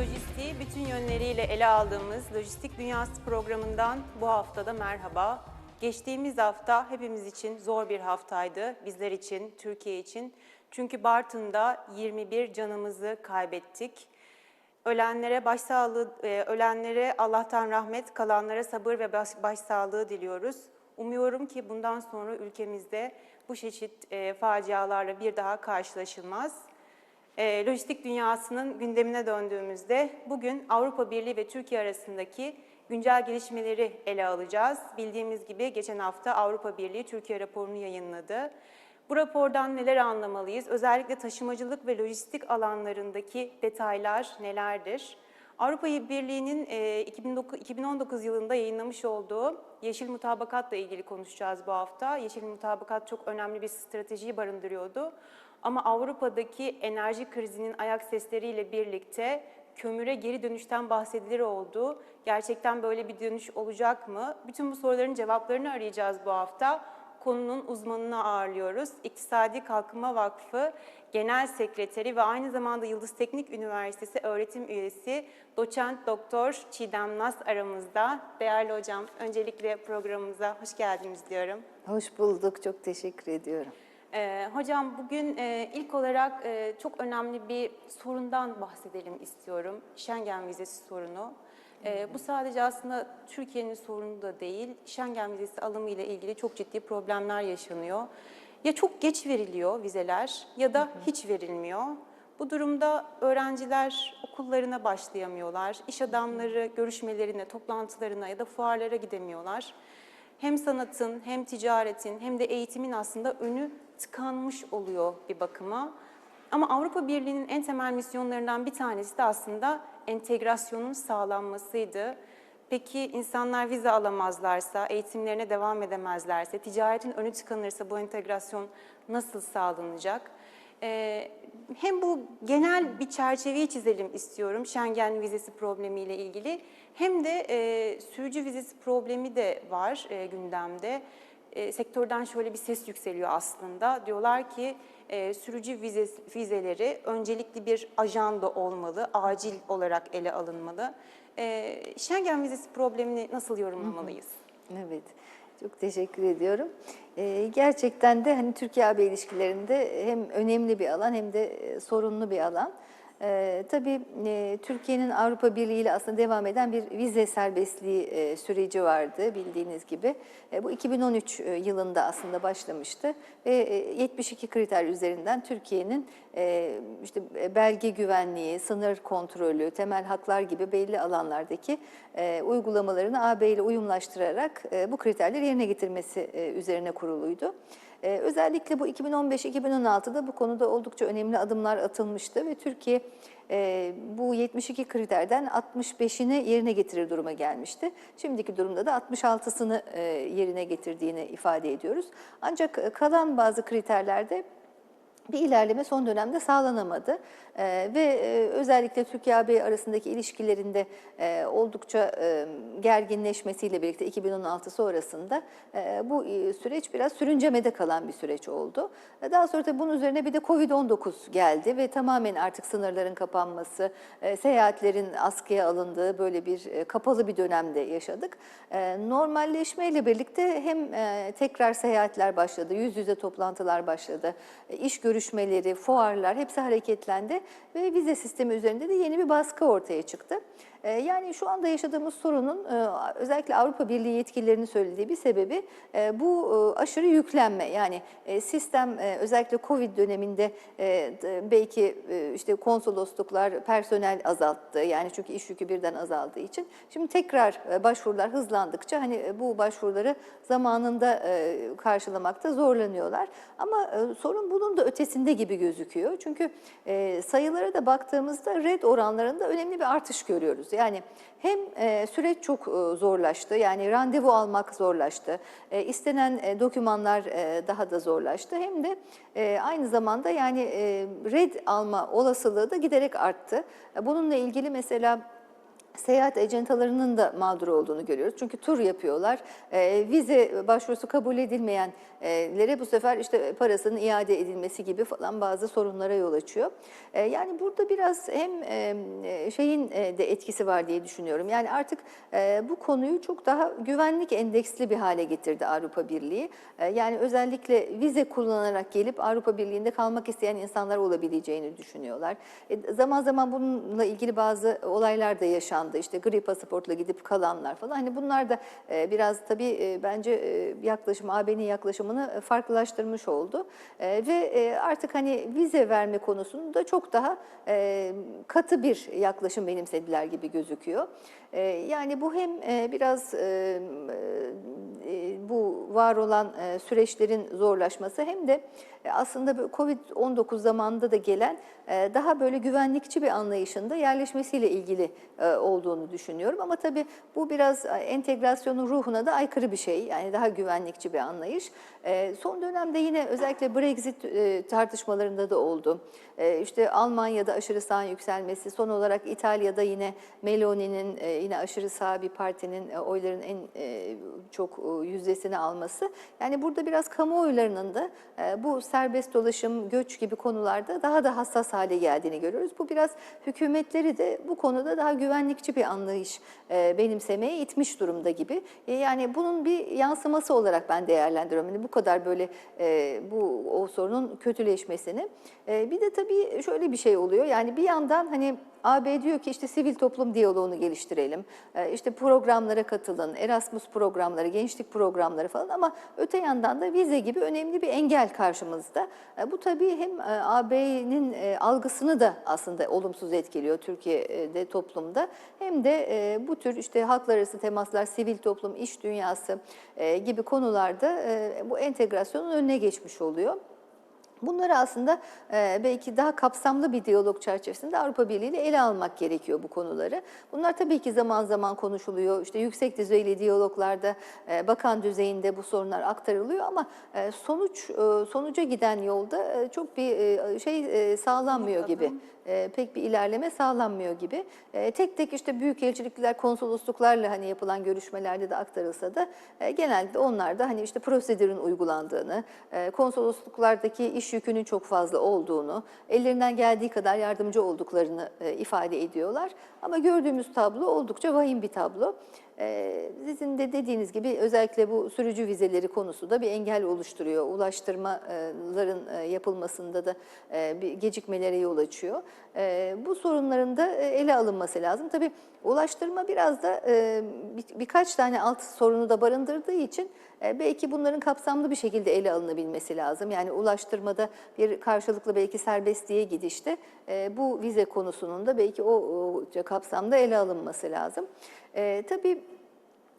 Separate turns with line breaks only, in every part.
lojistiği bütün yönleriyle ele aldığımız Lojistik Dünyası programından bu haftada merhaba. Geçtiğimiz hafta hepimiz için zor bir haftaydı. Bizler için, Türkiye için. Çünkü Bartın'da 21 canımızı kaybettik. Ölenlere başsağlığı, e, ölenlere Allah'tan rahmet, kalanlara sabır ve baş, başsağlığı diliyoruz. Umuyorum ki bundan sonra ülkemizde bu çeşit e, facialarla bir daha karşılaşılmaz. E, lojistik dünyasının gündemine döndüğümüzde bugün Avrupa Birliği ve Türkiye arasındaki güncel gelişmeleri ele alacağız. Bildiğimiz gibi geçen hafta Avrupa Birliği Türkiye raporunu yayınladı. Bu rapordan neler anlamalıyız? Özellikle taşımacılık ve lojistik alanlarındaki detaylar nelerdir? Avrupa Birliği'nin e, 2009 2019 yılında yayınlamış olduğu Yeşil Mutabakat'la ilgili konuşacağız bu hafta. Yeşil Mutabakat çok önemli bir stratejiyi barındırıyordu. Ama Avrupa'daki enerji krizinin ayak sesleriyle birlikte kömüre geri dönüşten bahsedilir oldu. Gerçekten böyle bir dönüş olacak mı? Bütün bu soruların cevaplarını arayacağız bu hafta. Konunun uzmanını ağırlıyoruz. İktisadi Kalkınma Vakfı Genel Sekreteri ve aynı zamanda Yıldız Teknik Üniversitesi öğretim üyesi doçent doktor Çiğdem Nas aramızda. Değerli hocam, öncelikle programımıza hoş geldiniz diyorum.
Hoş bulduk, çok teşekkür ediyorum.
Ee, hocam bugün e, ilk olarak e, çok önemli bir sorundan bahsedelim istiyorum. Schengen vizesi sorunu. E, bu sadece aslında Türkiye'nin sorunu da değil. Schengen vizesi alımı ile ilgili çok ciddi problemler yaşanıyor. Ya çok geç veriliyor vizeler ya da hiç verilmiyor. Bu durumda öğrenciler okullarına başlayamıyorlar. İş adamları görüşmelerine, toplantılarına ya da fuarlara gidemiyorlar hem sanatın hem ticaretin hem de eğitimin aslında önü tıkanmış oluyor bir bakıma. Ama Avrupa Birliği'nin en temel misyonlarından bir tanesi de aslında entegrasyonun sağlanmasıydı. Peki insanlar vize alamazlarsa, eğitimlerine devam edemezlerse, ticaretin önü tıkanırsa bu entegrasyon nasıl sağlanacak? Ee, hem bu genel bir çerçeveyi çizelim istiyorum Schengen vizesi problemiyle ilgili hem de e, sürücü vizesi problemi de var e, gündemde. E, sektörden şöyle bir ses yükseliyor aslında. Diyorlar ki e, sürücü vizesi, vizeleri öncelikli bir ajanda olmalı, acil olarak ele alınmalı. E, Schengen vizesi problemini nasıl yorumlamalıyız?
Evet, çok teşekkür ediyorum. Ee, gerçekten de hani Türkiye-AB ilişkilerinde hem önemli bir alan hem de e, sorunlu bir alan. Ee, tabii e, Türkiye'nin Avrupa Birliği ile aslında devam eden bir vize serbestliği e, süreci vardı bildiğiniz gibi. E, bu 2013 e, yılında aslında başlamıştı ve e, 72 kriter üzerinden Türkiye'nin e, işte e, belge güvenliği, sınır kontrolü, temel haklar gibi belli alanlardaki e, uygulamalarını AB ile uyumlaştırarak e, bu kriterleri yerine getirmesi e, üzerine kuruluydu. Ee, özellikle bu 2015-2016'da bu konuda oldukça önemli adımlar atılmıştı ve Türkiye e, bu 72 kriterden 65'ini yerine getirir duruma gelmişti. Şimdiki durumda da 66'sını e, yerine getirdiğini ifade ediyoruz. Ancak e, kalan bazı kriterlerde bir ilerleme son dönemde sağlanamadı ee, ve e, özellikle Türkiye-AB arasındaki ilişkilerinde e, oldukça e, gerginleşmesiyle birlikte 2016 sonrasında e, bu e, süreç biraz sürüncemede kalan bir süreç oldu. E, Daha sonra tabii bunun üzerine bir de Covid-19 geldi ve tamamen artık sınırların kapanması, e, seyahatlerin askıya alındığı böyle bir e, kapalı bir dönemde yaşadık. E, Normalleşmeyle birlikte hem e, tekrar seyahatler başladı, yüz yüze toplantılar başladı, e, iş görüşmeleri, fuarlar hepsi hareketlendi ve vize sistemi üzerinde de yeni bir baskı ortaya çıktı. E, Yani şu anda yaşadığımız sorunun e, özellikle Avrupa Birliği yetkililerinin söylediği bir sebebi e, bu e, aşırı yüklenme. Yani sistem özellikle Covid döneminde belki işte konsolosluklar personel azalttı. Yani çünkü iş yükü birden azaldığı için. Şimdi tekrar başvurular hızlandıkça hani bu başvuruları zamanında karşılamakta zorlanıyorlar. Ama sorun bunun da ötesinde gibi gözüküyor. Çünkü sayılara da baktığımızda red oranlarında önemli bir artış görüyoruz. Yani hem e, süreç çok e, zorlaştı, yani randevu almak zorlaştı, e, istenen dokümanlar daha da zorlaştı. Hem de aynı zamanda yani red alma olasılığı da giderek arttı. Bununla ilgili mesela seyahat ajantalarının da mağdur olduğunu görüyoruz. Çünkü tur yapıyorlar. E, vize başvurusu kabul edilmeyenlere bu sefer işte parasının iade edilmesi gibi falan bazı sorunlara yol açıyor. E, yani burada biraz hem e, şeyin e, de etkisi var diye düşünüyorum. Yani artık e, bu konuyu çok daha güvenlik endeksli bir hale getirdi Avrupa Birliği. E, yani özellikle vize kullanarak gelip Avrupa Birliği'nde kalmak isteyen insanlar olabileceğini düşünüyorlar. E, zaman zaman bununla ilgili bazı olaylar da yaşandı. İşte gri pasaportla gidip kalanlar falan. Hani bunlar da e, biraz tabii e, bence e, yaklaşım AB'nin yaklaşımını farklılaştırmış oldu. E, ve e, artık hani vize verme konusunda çok daha e, katı bir yaklaşım benimsediler gibi gözüküyor. E, yani bu hem e, biraz e, e, bu var olan e, süreçlerin zorlaşması hem de e, aslında bu Covid-19 zamanında da gelen e, daha böyle güvenlikçi bir anlayışında yerleşmesiyle ilgili e, olduğunu düşünüyorum. Ama tabii bu biraz e, entegrasyonun ruhuna da aykırı bir şey. Yani daha güvenlikçi bir anlayış. E, Son dönemde yine özellikle Brexit e, tartışmalarında da oldu. E, İşte Almanya'da aşırı sağ yükselmesi, son olarak İtalya'da yine Meloni'nin e, yine aşırı sağ bir partinin e, oyların en e, çok yüzdesini alması. Yani burada biraz kamuoylarının da bu serbest dolaşım, göç gibi konularda daha da hassas hale geldiğini görüyoruz. Bu biraz hükümetleri de bu konuda daha güvenlikçi bir anlayış benimsemeye itmiş durumda gibi. Yani bunun bir yansıması olarak ben değerlendiriyorum. Yani bu kadar böyle bu o sorunun kötüleşmesini. Bir de tabii şöyle bir şey oluyor. Yani bir yandan hani AB diyor ki işte sivil toplum diyaloğunu geliştirelim. E, işte programlara katılın, Erasmus programları, gençlik programları falan ama öte yandan da vize gibi önemli bir engel karşımızda. E, Bu tabii hem e, AB'nin e, algısını da aslında olumsuz etkiliyor Türkiye'de toplumda hem de e, bu tür işte halklar arası temaslar, sivil toplum, iş dünyası gibi konularda bu entegrasyonun önüne geçmiş oluyor. Bunları aslında e, belki daha kapsamlı bir diyalog çerçevesinde Avrupa Birliği ile ele almak gerekiyor bu konuları. Bunlar tabii ki zaman zaman konuşuluyor. İşte yüksek düzeyli diyaloglarda e, bakan düzeyinde bu sorunlar aktarılıyor ama e, sonuç e, sonuca giden yolda e, çok bir e, şey e, sağlanmıyor gibi. E, pek bir ilerleme sağlanmıyor gibi. E, tek tek işte büyükelçilikler, konsolosluklarla hani yapılan görüşmelerde de aktarılsa da e, genelde onlar da hani işte prosedürün uygulandığını, e, konsolosluklardaki iş yükünün çok fazla olduğunu, ellerinden geldiği kadar yardımcı olduklarını e, ifade ediyorlar. Ama gördüğümüz tablo oldukça vahim bir tablo. Ee, Sizin de dediğiniz gibi özellikle bu sürücü vizeleri konusu da bir engel oluşturuyor. Ulaştırmaların e, yapılmasında da e, bir gecikmelere yol açıyor. E, Bu sorunların da ele alınması lazım. Tabii ulaştırma biraz da bir- birkaç tane alt sorunu da barındırdığı için belki bunların kapsamlı bir şekilde ele alınabilmesi lazım. Yani ulaştırmada bir karşılıklı belki serbestliğe gidişte bu vize konusunun da belki o, o kapsamda ele alınması lazım. E, tabii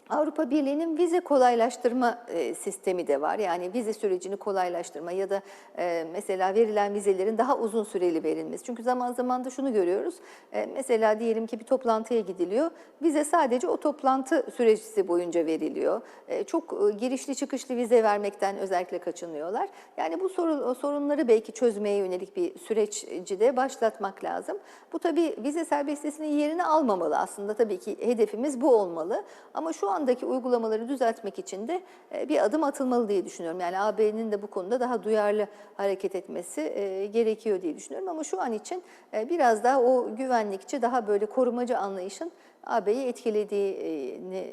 Avrupa Birliği'nin vize kolaylaştırma e, sistemi de var. Yani vize sürecini kolaylaştırma ya da e, mesela verilen vizelerin daha uzun süreli verilmesi. Çünkü zaman zaman da şunu görüyoruz. E, mesela diyelim ki bir toplantıya gidiliyor. Vize sadece o toplantı süresi boyunca veriliyor. Çok girişli çıkışlı vize vermekten özellikle kaçınıyorlar. Yani bu sorunları belki çözmeye yönelik bir süreci de başlatmak lazım. Bu tabii vize serbestliğinin yerini almamalı aslında. Tabii ki hedefimiz bu olmalı. Ama şu andaki uygulamaları düzeltmek için de e, bir adım atılmalı diye düşünüyorum. Yani AB'nin de bu konuda daha duyarlı hareket etmesi e, gerekiyor diye düşünüyorum. Ama şu an için e, biraz daha o güvenlikçi, daha böyle korumacı anlayışın AB'yi etkilediğini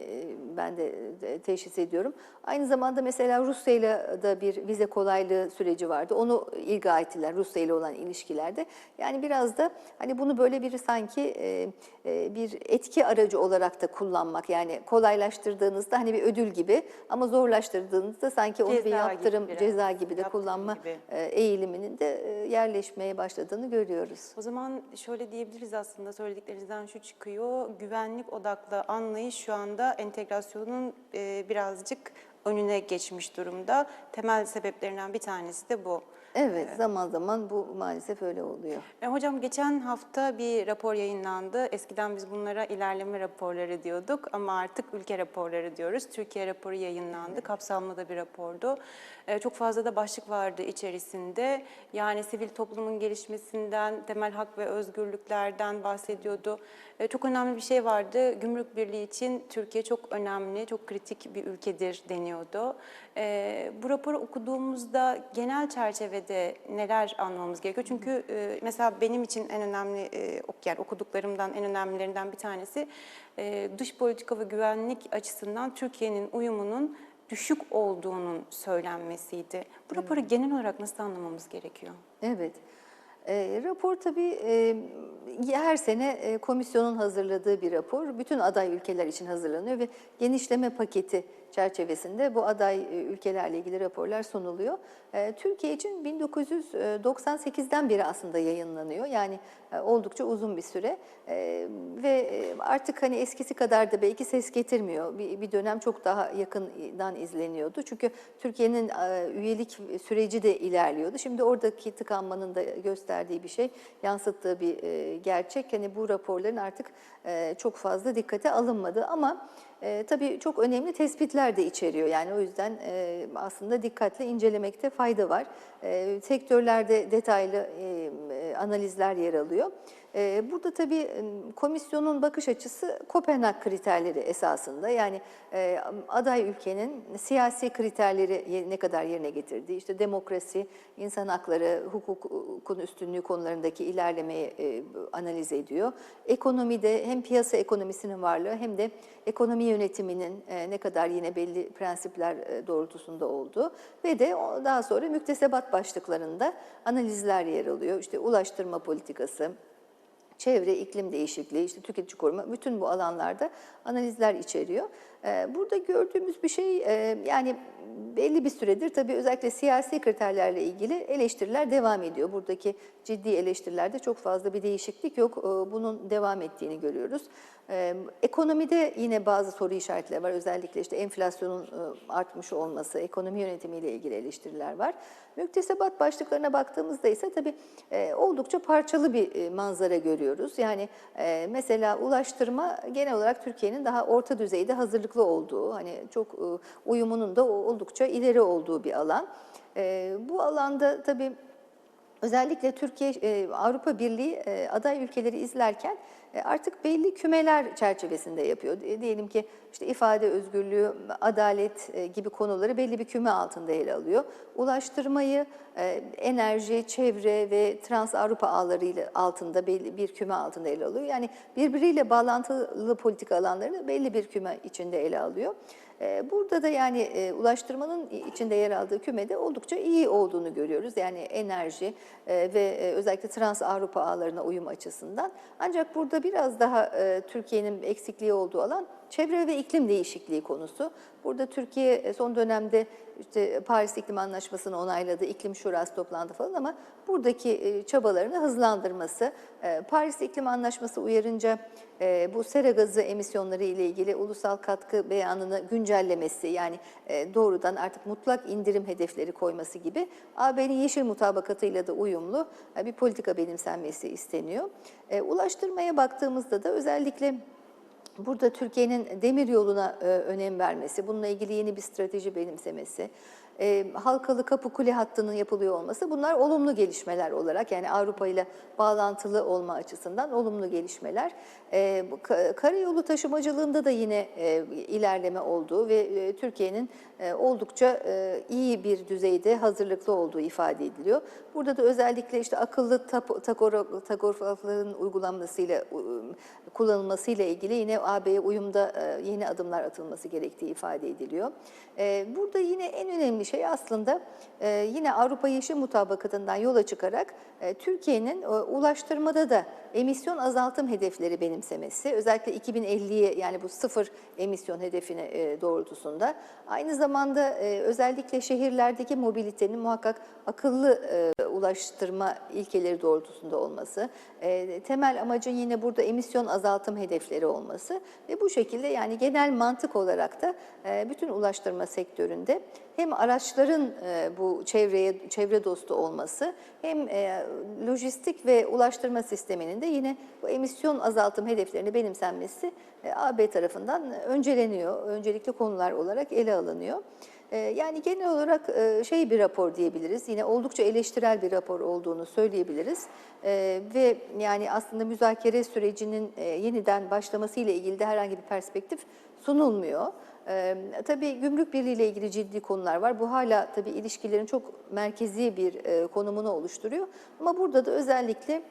ben de teşhis ediyorum. Aynı zamanda mesela Rusya ile de bir vize kolaylığı süreci vardı. Onu ilga ettiler Rusya ile olan ilişkilerde. Yani biraz da hani bunu böyle bir sanki bir etki aracı olarak da kullanmak. Yani kolaylaştırdığınızda hani bir ödül gibi ama zorlaştırdığınızda sanki onu bir
Ceza gibi
yaptırım,
biraz.
ceza gibi de
Yaptırım
kullanma
gibi.
e, eğiliminin de e, yerleşmeye başladığını görüyoruz.
O zaman şöyle diyebiliriz aslında söylediklerinizden şu çıkıyor. Güvenlik odaklı anlayış şu anda entegrasyonun e, birazcık önüne geçmiş durumda. Temel sebeplerinden bir tanesi de bu.
Evet, zaman zaman bu maalesef öyle oluyor.
E, hocam geçen hafta bir rapor yayınlandı. Eskiden biz bunlara ilerleme raporları diyorduk ama artık ülke raporları diyoruz. Türkiye raporu yayınlandı. Kapsamlı da bir rapordu. E, çok fazla da başlık vardı içerisinde. Yani sivil toplumun gelişmesinden, temel hak ve özgürlüklerden bahsediyordu. E, çok önemli bir şey vardı. Gümrük Birliği için Türkiye çok önemli, çok kritik bir ülkedir deniyordu. E, bu raporu okuduğumuzda genel çerçevede neler anlamamız gerekiyor? Çünkü e, mesela benim için en önemli, e, yani okuduklarımdan en önemlilerinden bir tanesi e, dış politika ve güvenlik açısından Türkiye'nin uyumunun düşük olduğunun söylenmesiydi. Bu raporu genel olarak nasıl anlamamız gerekiyor?
Evet. E, rapor tabii e, her sene e, komisyonun hazırladığı bir rapor. Bütün aday ülkeler için hazırlanıyor ve genişleme paketi çerçevesinde bu aday e, ülkelerle ilgili raporlar sunuluyor. E, Türkiye için 1998'den beri aslında yayınlanıyor. Yani e, oldukça uzun bir süre ve artık hani eskisi kadar da belki ses getirmiyor. Bir, dönem çok daha yakından izleniyordu. Çünkü Türkiye'nin üyelik süreci de ilerliyordu. Şimdi oradaki tıkanmanın da gösterdiği bir şey, yansıttığı bir gerçek. Hani bu raporların artık çok fazla dikkate alınmadı ama e, tabii çok önemli tespitler de içeriyor. Yani o yüzden e, aslında dikkatle incelemekte fayda var. E, sektörlerde detaylı e, e, analizler yer alıyor. E, burada tabii e, komisyonun bakış açısı Kopenhag kriterleri esasında. Yani e, aday ülkenin siyasi kriterleri ne kadar yerine getirdiği, işte demokrasi, insan hakları, hukukun üstünlüğü konularındaki ilerlemeyi e, analiz ediyor. Ekonomide hem piyasa ekonomisinin varlığı hem de ekonomi yönetiminin e, ne kadar yine belli prensipler doğrultusunda olduğu ve de daha sonra müktesebat başlıklarında analizler yer alıyor. İşte ulaştırma politikası, çevre, iklim değişikliği, işte tüketici koruma bütün bu alanlarda analizler içeriyor. Ee, Burada gördüğümüz bir şey e, yani belli bir süredir tabii özellikle siyasi kriterlerle ilgili eleştiriler devam ediyor. Buradaki ciddi eleştirilerde çok fazla bir değişiklik yok. Ee, Bunun devam ettiğini görüyoruz. Ee, Ekonomide yine bazı soru işaretleri var. Özellikle işte enflasyonun e, artmış olması, ekonomi yönetimiyle ilgili eleştiriler var. Müktesebat başlıklarına baktığımızda ise tabii e, oldukça parçalı bir manzara görüyoruz. Yani mesela ulaştırma genel olarak Türkiye'nin daha orta düzeyde hazırlıklı olduğu, hani çok e, uyumunun da oldukça ileri olduğu bir alan. Bu alanda tabii Özellikle Türkiye e, Avrupa Birliği e, aday ülkeleri izlerken e, artık belli kümeler çerçevesinde yapıyor. Diyelim ki işte ifade özgürlüğü, adalet gibi konuları belli bir küme altında ele alıyor. Ulaştırmayı enerji, çevre ve trans Avrupa ağlarıyla altında belli bir küme altında ele alıyor. Yani birbiriyle bağlantılı politika alanlarını belli bir küme içinde ele alıyor. E, Burada da yani e, ulaştırmanın içinde yer aldığı kümede oldukça iyi olduğunu görüyoruz. Yani enerji e, ve e, özellikle trans Avrupa ağlarına uyum açısından. Ancak burada biraz daha Türkiye'nin eksikliği olduğu alan çevre ve iklim değişikliği konusu. Burada Türkiye son dönemde işte Paris İklim Anlaşması'nı onayladı, iklim şurası toplandı falan ama buradaki e, çabalarını hızlandırması, e, Paris İklim Anlaşması uyarınca e, bu sera gazı emisyonları ile ilgili ulusal katkı beyanını güncellemesi yani doğrudan artık mutlak indirim hedefleri koyması gibi AB'nin yeşil mutabakatıyla da uyumlu bir politika benimsenmesi isteniyor. Ulaştırmaya baktığımızda da özellikle Burada Türkiye'nin demir yoluna e, önem vermesi, bununla ilgili yeni bir strateji benimsemesi, e, halkalı kapı kule hattının yapılıyor olması bunlar olumlu gelişmeler olarak yani Avrupa ile bağlantılı olma açısından olumlu gelişmeler. E, karayolu taşımacılığında da yine e, ilerleme olduğu ve e, Türkiye'nin e, oldukça e, iyi bir düzeyde hazırlıklı olduğu ifade ediliyor. Burada da özellikle işte akıllı takoro- takografların uygulanmasıyla kullanılmasıyla ilgili yine AB'ye uyumda e, yeni adımlar atılması gerektiği ifade ediliyor. E, Burada yine en önemli şey aslında e, yine Avrupa Yeşil Mutabakatı'ndan yola çıkarak e, Türkiye'nin e, ulaştırmada da emisyon azaltım hedefleri benimsemesi. Özellikle 2050'ye yani bu sıfır emisyon hedefine doğrultusunda. Aynı zamanda özellikle şehirlerdeki mobilitenin muhakkak akıllı ulaştırma ilkeleri doğrultusunda olması. Temel amacın yine burada emisyon azaltım hedefleri olması ve bu şekilde yani genel mantık olarak da bütün ulaştırma sektöründe hem araçların e, bu çevreye çevre dostu olması hem e, lojistik ve ulaştırma sisteminin de yine bu emisyon azaltım hedeflerini benimsenmesi e, AB tarafından önceleniyor. Öncelikli konular olarak ele alınıyor. Yani genel olarak şey bir rapor diyebiliriz. Yine oldukça eleştirel bir rapor olduğunu söyleyebiliriz. Ve yani aslında müzakere sürecinin yeniden başlaması ile ilgili de herhangi bir perspektif sunulmuyor. Tabii gümrük birliği ile ilgili ciddi konular var. Bu hala tabii ilişkilerin çok merkezi bir e, konumunu oluşturuyor. Ama burada da özellikle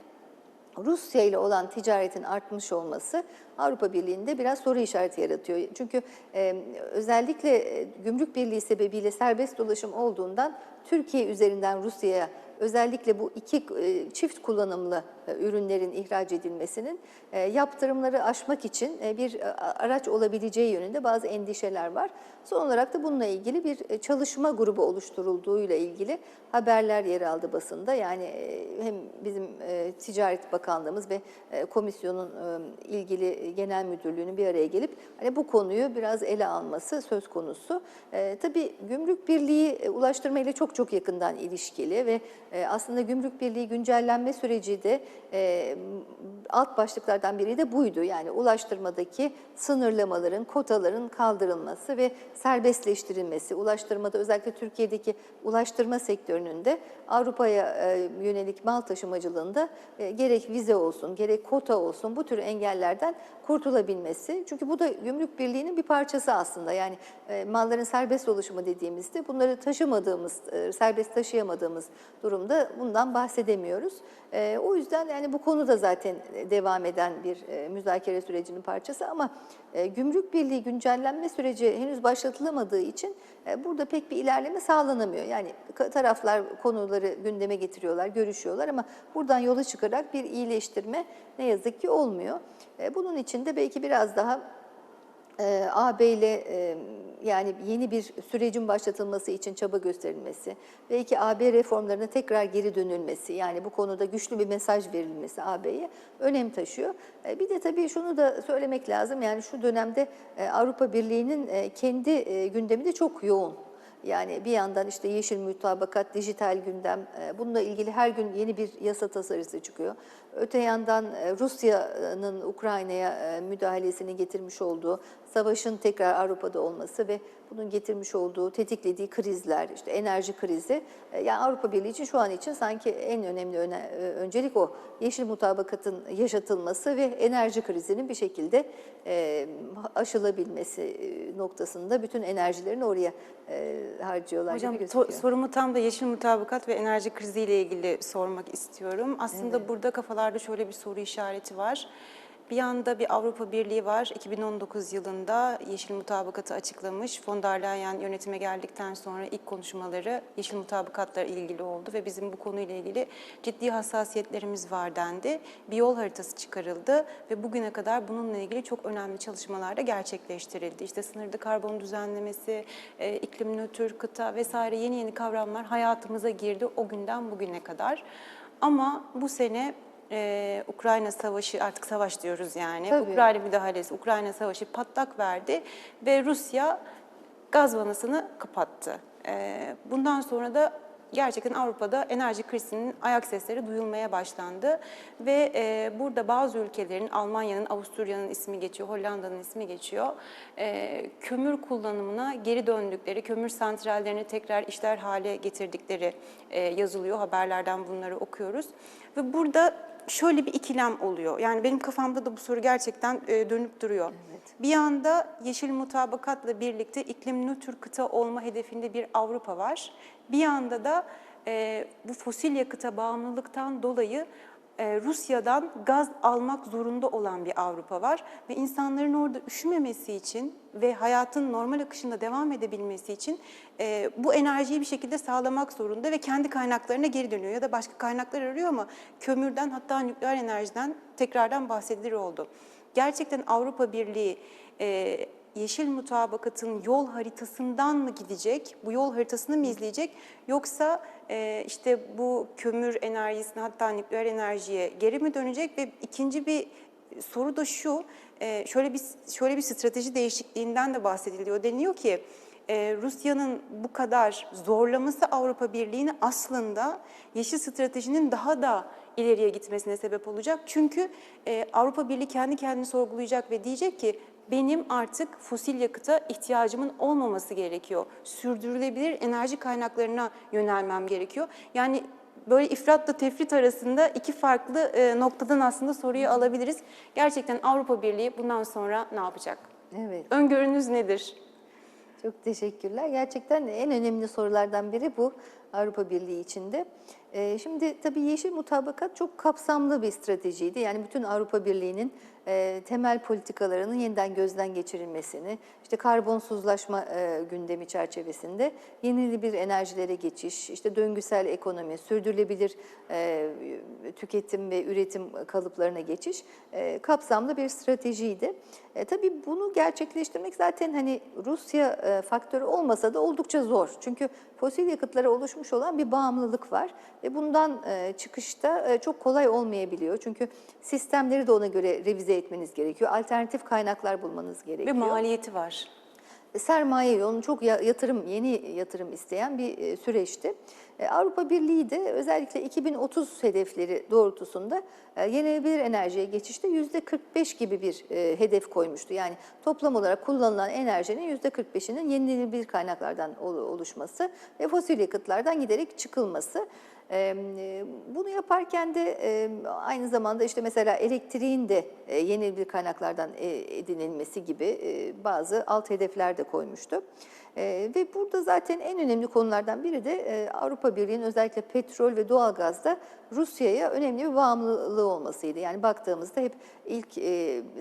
Rusya ile olan ticaretin artmış olması Avrupa Birliği'nde biraz soru işareti yaratıyor. Çünkü e, özellikle gümrük birliği sebebiyle serbest dolaşım olduğundan Türkiye üzerinden Rusya'ya özellikle bu iki e, çift kullanımlı ürünlerin ihraç edilmesinin e, yaptırımları aşmak için e, bir e, araç olabileceği yönünde bazı endişeler var. Son olarak da bununla ilgili bir e, çalışma grubu oluşturulduğuyla ilgili haberler yer aldı basında. Yani e, hem bizim e, Ticaret Bakanlığımız ve e, komisyonun e, ilgili genel müdürlüğünün bir araya gelip hani bu konuyu biraz ele alması söz konusu. E, tabii gümrük birliği e, ulaştırma ile çok çok yakından ilişkili ve e, aslında gümrük birliği güncellenme süreci de e, alt başlıklardan biri de buydu. Yani ulaştırmadaki sınırlamaların, kotaların kaldırılması ve serbestleştirilmesi. Ulaştırmada özellikle Türkiye'deki ulaştırma sektörünün de Avrupa'ya e, yönelik mal taşımacılığında e, gerek vize olsun, gerek kota olsun bu tür engellerden kurtulabilmesi. Çünkü bu da gümrük birliğinin bir parçası aslında. Yani e, malların serbest dolaşımı dediğimizde bunları taşımadığımız, e, serbest taşıyamadığımız durumda bundan bahsedemiyoruz. E, o yüzden yani bu konu da zaten devam eden bir e, müzakere sürecinin parçası ama e, gümrük birliği güncellenme süreci henüz başlatılamadığı için e, burada pek bir ilerleme sağlanamıyor. Yani taraflar konuları gündeme getiriyorlar, görüşüyorlar ama buradan yola çıkarak bir iyileştirme ne yazık ki olmuyor. E, Bunun için de belki biraz daha e, AB ile e, yani yeni bir sürecin başlatılması için çaba gösterilmesi, belki AB reformlarına tekrar geri dönülmesi, yani bu konuda güçlü bir mesaj verilmesi AB'ye önem taşıyor. E, Bir de tabii şunu da söylemek lazım, yani şu dönemde Avrupa Birliği'nin kendi gündemi de çok yoğun. Yani bir yandan işte yeşil mütabakat, dijital gündem, bununla ilgili her gün yeni bir yasa tasarısı çıkıyor. Öte yandan e, Rusya'nın Ukrayna'ya e, müdahalesini getirmiş olduğu, savaşın tekrar Avrupa'da olması ve bunun getirmiş olduğu, tetiklediği krizler, işte enerji krizi. e, Yani Avrupa Birliği için şu an için sanki en önemli öne- öncelik o. Yeşil mutabakatın yaşatılması ve enerji krizinin bir şekilde e, aşılabilmesi noktasında bütün enerjilerini oraya e, harcıyorlar
Hocam sorumu tam da yeşil mutabakat ve enerji kriziyle ilgili sormak istiyorum. Aslında burada kafalarda şöyle bir soru işareti var. Bir yanda bir Avrupa Birliği var. 2019 yılında yeşil mutabakatı açıklamış. Von der Leyen yönetime geldikten sonra ilk konuşmaları yeşil mutabakatla ilgili oldu ve bizim bu konuyla ilgili ciddi hassasiyetlerimiz var dendi. Bir yol haritası çıkarıldı ve bugüne kadar bununla ilgili çok önemli çalışmalar da gerçekleştirildi. İşte sınırda karbon düzenlemesi, e, iklim nötr kıta vesaire yeni yeni kavramlar hayatımıza girdi o günden bugüne kadar. Ama bu sene e, Ukrayna Savaşı artık savaş diyoruz yani.
Tabii.
Ukrayna müdahalesi, Ukrayna Savaşı patlak verdi ve Rusya gaz vanasını kapattı. E, bundan sonra da gerçekten Avrupa'da enerji krizinin ayak sesleri duyulmaya başlandı ve e, burada bazı ülkelerin Almanya'nın, Avusturya'nın ismi geçiyor, Hollanda'nın ismi geçiyor. E, kömür kullanımına geri döndükleri, kömür santrallerini tekrar işler hale getirdikleri e, yazılıyor. Haberlerden bunları okuyoruz. Ve burada şöyle bir ikilem oluyor. Yani benim kafamda da bu soru gerçekten e, dönüp duruyor. Bir yanda yeşil mutabakatla birlikte iklim nötr kıta olma hedefinde bir Avrupa var. Bir yanda da e, bu fosil yakıta bağımlılıktan dolayı Rusya'dan gaz almak zorunda olan bir Avrupa var ve insanların orada üşümemesi için ve hayatın normal akışında devam edebilmesi için e, bu enerjiyi bir şekilde sağlamak zorunda ve kendi kaynaklarına geri dönüyor ya da başka kaynaklar arıyor ama kömürden hatta nükleer enerjiden tekrardan bahsedilir oldu. Gerçekten Avrupa Birliği e, yeşil mutabakatın yol haritasından mı gidecek, bu yol haritasını mı izleyecek yoksa e, işte bu kömür enerjisine hatta nükleer enerjiye geri mi dönecek ve ikinci bir soru da şu, e, şöyle bir şöyle bir strateji değişikliğinden de bahsediliyor. Deniyor ki e, Rusya'nın bu kadar zorlaması Avrupa Birliği'ni aslında yeşil stratejinin daha da ileriye gitmesine sebep olacak. Çünkü e, Avrupa Birliği kendi kendini sorgulayacak ve diyecek ki benim artık fosil yakıta ihtiyacımın olmaması gerekiyor. Sürdürülebilir enerji kaynaklarına yönelmem gerekiyor. Yani böyle ifratla tefrit arasında iki farklı e, noktadan aslında soruyu alabiliriz. Gerçekten Avrupa Birliği bundan sonra ne yapacak?
Evet.
Öngörünüz nedir?
Çok teşekkürler. Gerçekten en önemli sorulardan biri bu Avrupa Birliği içinde. Ee, Şimdi tabii yeşil mutabakat çok kapsamlı bir stratejiydi. Yani bütün Avrupa Birliği'nin e, temel politikalarının yeniden gözden geçirilmesini, işte karbonsuzlaşma e, gündemi çerçevesinde yenilenebilir enerjilere geçiş, işte döngüsel ekonomi, sürdürülebilir e, tüketim ve üretim kalıplarına geçiş e, kapsamlı bir stratejiydi. Tabii bunu gerçekleştirmek zaten hani Rusya faktörü olmasa da oldukça zor. Çünkü fosil yakıtlara oluşmuş olan bir bağımlılık var ve bundan e, çıkışta e, çok kolay olmayabiliyor. Çünkü sistemleri de ona göre revize etmeniz gerekiyor. Alternatif kaynaklar bulmanız gerekiyor
maliyeti var.
Sermaye onu çok ya- yatırım yeni yatırım isteyen bir e, süreçti. E, Avrupa Birliği de özellikle 2030 hedefleri doğrultusunda e, yenilenebilir enerjiye geçişte yüzde 45 gibi bir hedef koymuştu. Yani toplam olarak kullanılan enerjinin yüzde 45'inin yenilenebilir kaynaklardan ol- oluşması ve fosil yakıtlardan giderek çıkılması. E, Bunu yaparken de aynı zamanda işte mesela elektriğin de e, yenilenebilir kaynaklardan e, edinilmesi gibi bazı alt hedefler de koymuştu. Ve burada zaten en önemli konulardan biri de Avrupa Birliği'nin özellikle petrol ve doğalgazda Rusya'ya önemli bir bağımlılığı olmasıydı. Yani baktığımızda hep ilk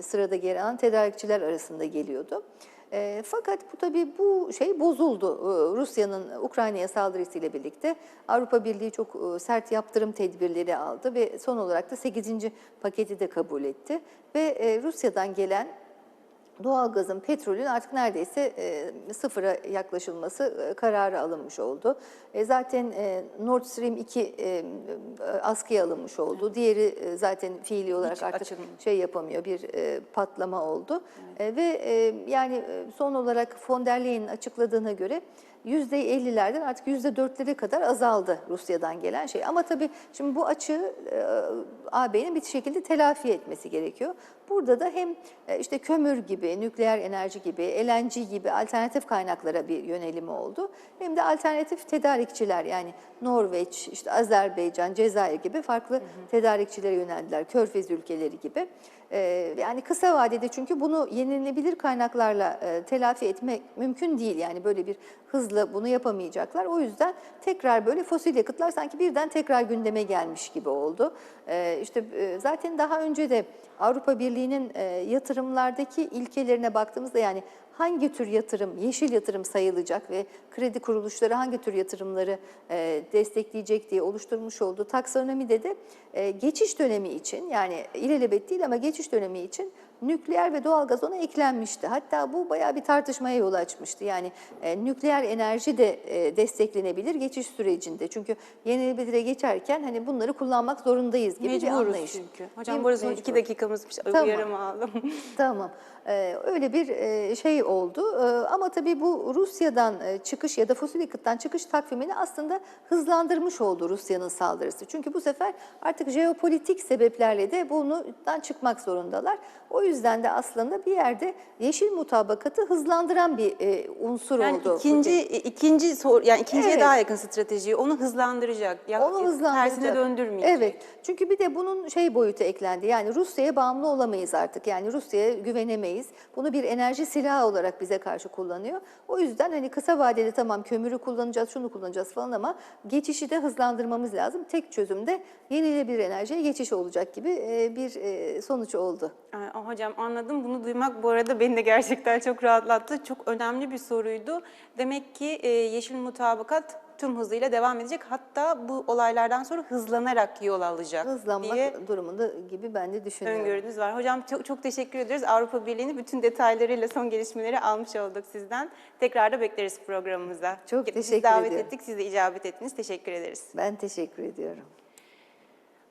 sırada yer alan tedarikçiler arasında geliyordu. E, fakat bu tabii bu şey bozuldu. E, Rusya'nın Ukrayna'ya saldırısıyla birlikte Avrupa Birliği çok e, sert yaptırım tedbirleri aldı ve son olarak da 8. paketi de kabul etti. Ve e, Rusya'dan gelen doğalgazın, petrolün artık neredeyse e, sıfıra yaklaşılması e, kararı alınmış oldu. E, zaten e, Nord Stream 2 e, askıya alınmış oldu. Diğeri e, zaten fiili olarak
Hiç
artık
açılmadı.
şey yapamıyor, bir e, patlama oldu. E, ve e, yani e, son olarak von der Leyen'in açıkladığına göre %50'lerden artık %4'lere kadar azaldı Rusya'dan gelen şey. Ama tabii şimdi bu açığı e, AB'nin bir şekilde telafi etmesi gerekiyor. Burada da hem e, işte kömür gibi, nükleer enerji gibi, LNG gibi alternatif kaynaklara bir yönelimi oldu. Hem de alternatif tedarikçiler yani Norveç, işte Azerbaycan, Cezayir gibi farklı tedarikçilere yöneldiler. Körfez ülkeleri gibi. E, yani kısa vadede çünkü bunu yenilenebilir kaynaklarla e, telafi etmek mümkün değil. Yani böyle bir hızla bunu yapamayacaklar. O yüzden tekrar böyle fosil yakıtlar sanki birden tekrar gündeme gelmiş gibi oldu. E, işte e, zaten daha önce de Avrupa Birliği'nin e, yatırımlardaki ilkelerine baktığımızda yani hangi tür yatırım, yeşil yatırım sayılacak ve kredi kuruluşları hangi tür yatırımları e, destekleyecek diye oluşturmuş olduğu taksonomide de e, geçiş dönemi için yani ilelebet değil ama geçiş dönemi için nükleer ve doğalgaz ona eklenmişti. Hatta bu bayağı bir tartışmaya yol açmıştı. Yani e, nükleer enerji de e, desteklenebilir geçiş sürecinde. Çünkü yenilebilire geçerken hani bunları kullanmak zorundayız gibi bir
Mecburuz
anlayış.
çünkü. Hocam
Bir-
bu arada iki dakikamızmış.
Tamam.
Uyarımı aldım.
Tamam. Ee, öyle bir e, şey oldu. Ee, ama tabii bu Rusya'dan e, çıkış ya da fosil yakıttan çıkış takvimini aslında hızlandırmış oldu Rusya'nın saldırısı. Çünkü bu sefer artık jeopolitik sebeplerle de bundan çıkmak zorundalar. O yüzden de aslında bir yerde yeşil mutabakatı hızlandıran bir e, unsur
Yani
oldu.
ikinci ikinci sor yani ikinciye
Evet.
daha yakın strateji onu hızlandıracak. Ya,
Onu hızlandıracak.
Tersine döndürmeyecek.
Evet. Çünkü bir de bunun şey boyutu eklendi. Yani Rusya'ya bağımlı olamayız artık. Yani Rusya'ya güvenemeyiz. Bunu bir enerji silahı olarak bize karşı kullanıyor. O yüzden hani kısa vadede tamam kömürü kullanacağız, şunu kullanacağız falan ama geçişi de hızlandırmamız lazım. Tek çözüm de yenilenebilir enerjiye geçiş olacak gibi e, bir e, sonuç oldu.
Aa, Hocam anladım. Bunu duymak bu arada beni de gerçekten çok rahatlattı. Çok önemli bir soruydu. Demek ki e, yeşil mutabakat tüm hızıyla devam edecek. Hatta bu olaylardan sonra hızlanarak yol alacak
Hızlanmak
diye
durumunda gibi ben de düşünüyorum.
öngörünüz var. Hocam çok, çok teşekkür ederiz. Avrupa Birliği'nin bütün detaylarıyla son gelişmeleri almış olduk sizden. Tekrar da bekleriz programımıza.
Çok
Biz
teşekkür
davet
ediyorum.
ettik, siz de icabet ettiniz. Teşekkür ederiz.
Ben teşekkür ediyorum.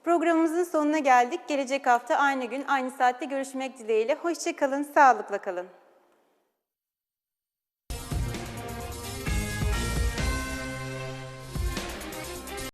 Programımızın sonuna geldik. Gelecek hafta aynı gün, aynı saatte görüşmek dileğiyle. Hoşçakalın, sağlıkla kalın.